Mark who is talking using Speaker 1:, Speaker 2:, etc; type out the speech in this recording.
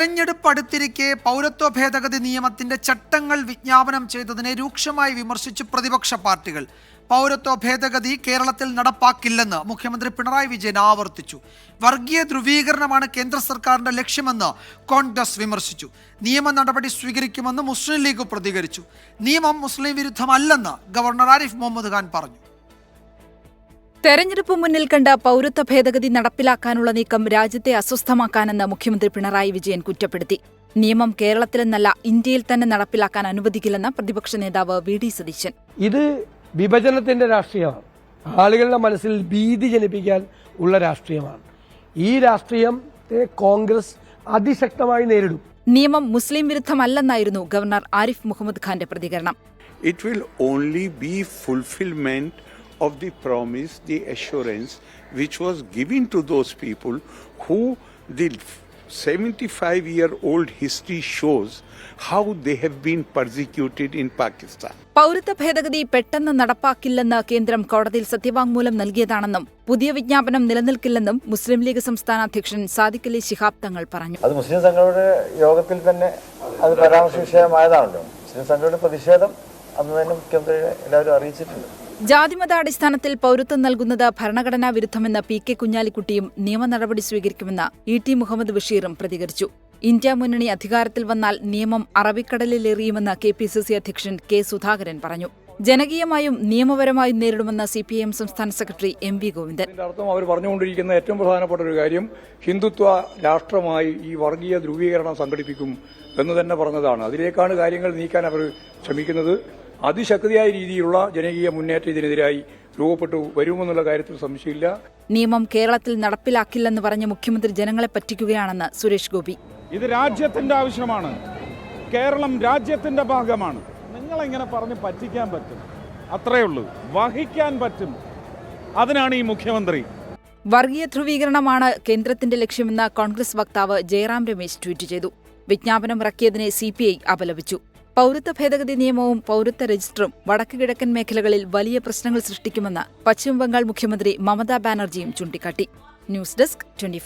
Speaker 1: തെരഞ്ഞെടുപ്പ് അടുത്തിരിക്കെ പൗരത്വ ഭേദഗതി നിയമത്തിന്റെ ചട്ടങ്ങൾ വിജ്ഞാപനം ചെയ്തതിനെ രൂക്ഷമായി വിമർശിച്ച് പ്രതിപക്ഷ പാർട്ടികൾ. പൗരത്വ ഭേദഗതി കേരളത്തിൽ നടപ്പാക്കില്ലെന്ന് മുഖ്യമന്ത്രി പിണറായി വിജയൻ ആവർത്തിച്ചു. വർഗീയ ധ്രുവീകരണമാണ് കേന്ദ്ര സർക്കാരിന്റെ ലക്ഷ്യമെന്ന് കോൺഗ്രസ് വിമർശിച്ചു. നിയമ നടപടി സ്വീകരിക്കുമെന്ന് മുസ്ലിം ലീഗ് പ്രതികരിച്ചു. നിയമം മുസ്ലിം വിരുദ്ധമല്ലെന്ന് ഗവർണർ ആരിഫ് മുഹമ്മദ് ഖാൻ പറഞ്ഞു.
Speaker 2: തെരഞ്ഞെടുപ്പ് മുന്നിൽ കണ്ട പൗരത്വ ഭേദഗതി നടപ്പിലാക്കാനുള്ള നീക്കം രാജ്യത്തെ അസ്വസ്ഥമാക്കാനെന്ന് മുഖ്യമന്ത്രി പിണറായി വിജയൻ കുറ്റപ്പെടുത്തി. നിയമം കേരളത്തിലെന്നല്ല ഇന്ത്യയിൽ തന്നെ നടപ്പിലാക്കാൻ അനുവദിക്കില്ലെന്ന് പ്രതിപക്ഷ നേതാവ് വി ഡി സതീശൻ.
Speaker 3: ഇത് വിഭജനത്തിന്റെ രാഷ്ട്രീയമാണ്. ആളുകളുടെ മനസ്സിൽ ഭീതി ജനിപ്പിക്കാൻ ഉള്ള രാഷ്ട്രീയമാണ്. ഈ രാഷ്ട്രീയത്തെ കോൺഗ്രസ് അതിശക്തമായി നേരിടും.
Speaker 2: നിയമം മുസ്ലിം വിരുദ്ധമല്ലെന്നായിരുന്നു ഗവർണർ ആരിഫ് മുഹമ്മദ് ഖാന്റെ പ്രതികരണം.
Speaker 4: It will only be fulfillment of the promise, the assurance which was given to those people who the 75 year old history shows how they have been persecuted in Pakistan.
Speaker 2: പൗരത്വ ഭേദഗതി പെട്ടെന്ന് നടപ്പാക്കില്ലെന്ന് കേന്ദ്രം കോടതിയിൽ സത്യവാങ്മൂലം നൽകിയതാണെന്നും പുതിയ വിജ്ഞാപനം നിലനിൽക്കില്ലെന്നും മുസ്ലിം ലീഗ് സംസ്ഥാന അധ്യക്ഷൻ സാദിഖ് അലി ശിഹാബ് തങ്ങൾ പറഞ്ഞു.
Speaker 5: അത് മുസ്ലിം സംഘടനയുടെ യോഗത്തിൽ തന്നെ അത് പരാമർശ വിഷയമായതാണല്ലോ. മുസ്ലിം സംഘടനയുടെ പ്രതിഷേധം അന്ന് തന്നെ മുഖ്യമന്ത്രിയെ എല്ലാവരും അറിയിച്ചിട്ടുണ്ട്.
Speaker 2: ജാതിമതാടിസ്ഥാനത്തിൽ പൗരത്വം നൽകുന്നത് ഭരണഘടനാ വിരുദ്ധമെന്ന പി കെ കുഞ്ഞാലിക്കുട്ടിയും നിയമ നടപടി സ്വീകരിക്കുമെന്ന് ഇ ടി മുഹമ്മദ് ബഷീറും പ്രതികരിച്ചു. ഇന്ത്യ മുന്നണി അധികാരത്തിൽ വന്നാൽ നിയമം അറബിക്കടലിലെറിയുമെന്ന് കെ പി സി സി അധ്യക്ഷൻ കെ സുധാകരൻ പറഞ്ഞു. ജനകീയമായും നിയമപരമായും നേരിടുമെന്ന് സി പി എം സംസ്ഥാന സെക്രട്ടറി എം വി ഗോവിന്ദൻ.
Speaker 6: അർത്ഥം അവർ പറഞ്ഞുകൊണ്ടിരിക്കുന്ന ഏറ്റവും പ്രധാനപ്പെട്ട ഒരു കാര്യം ഹിന്ദുത്വ രാഷ്ട്രമായി ഈ വർഗീയ ധ്രുവീകരണം സംഘടിപ്പിക്കും എന്ന് തന്നെ പറഞ്ഞതാണ്. അതിലേക്കാണ് കാര്യങ്ങൾ നീക്കാൻ അവർ ശ്രമിക്കുന്നത്. അതിശക്തിയായ രീതിയിലുള്ള ജനകീയ മുന്നേറ്റം ഇതിനെതിരായി രൂപപ്പെട്ടു വരുമെന്നുള്ള കാര്യത്തിൽ സംശയമില്ല.
Speaker 2: നിയമം കേരളത്തിൽ നടപ്പിലാക്കില്ലെന്ന് പറഞ്ഞ മുഖ്യമന്ത്രി ജനങ്ങളെ പറ്റിക്കുകയാണെന്ന് സുരേഷ് ഗോപി.
Speaker 7: ഇത് രാജ്യത്തിന്റെ ആവശ്യമാണ്. കേരളം രാജ്യത്തിന്റെ ഭാഗമാണ്. നിങ്ങൾ എങ്ങനെ പറഞ്ഞ് പറ്റിക്കാൻ പറ്റും? അത്രയേ ഉള്ളൂ. വഹിക്കാൻ പറ്റും. അതിനാണ് ഈ മുഖ്യമന്ത്രി.
Speaker 2: വർഗീയ ധ്രുവീകരണമാണ് കേന്ദ്രത്തിന്റെ ലക്ഷ്യമെന്ന് കോൺഗ്രസ് വക്താവ് ജയറാം രമേശ് ട്വീറ്റ് ചെയ്തു. വിജ്ഞാപനം ഇറക്കിയതിനെ സിപിഐ അപലപിച്ചു. പൗരത്വ ഭേദഗതി നിയമവും പൗരത്വ രജിസ്റ്ററും വടക്ക് കിഴക്കൻ മേഖലകളിൽ വലിയ പ്രശ്നങ്ങൾ സൃഷ്ടിക്കുമെന്ന് പശ്ചിമബംഗാൾ മുഖ്യമന്ത്രി മമതാ ബാനർജിയും ചൂണ്ടിക്കാട്ടി. News desk twenty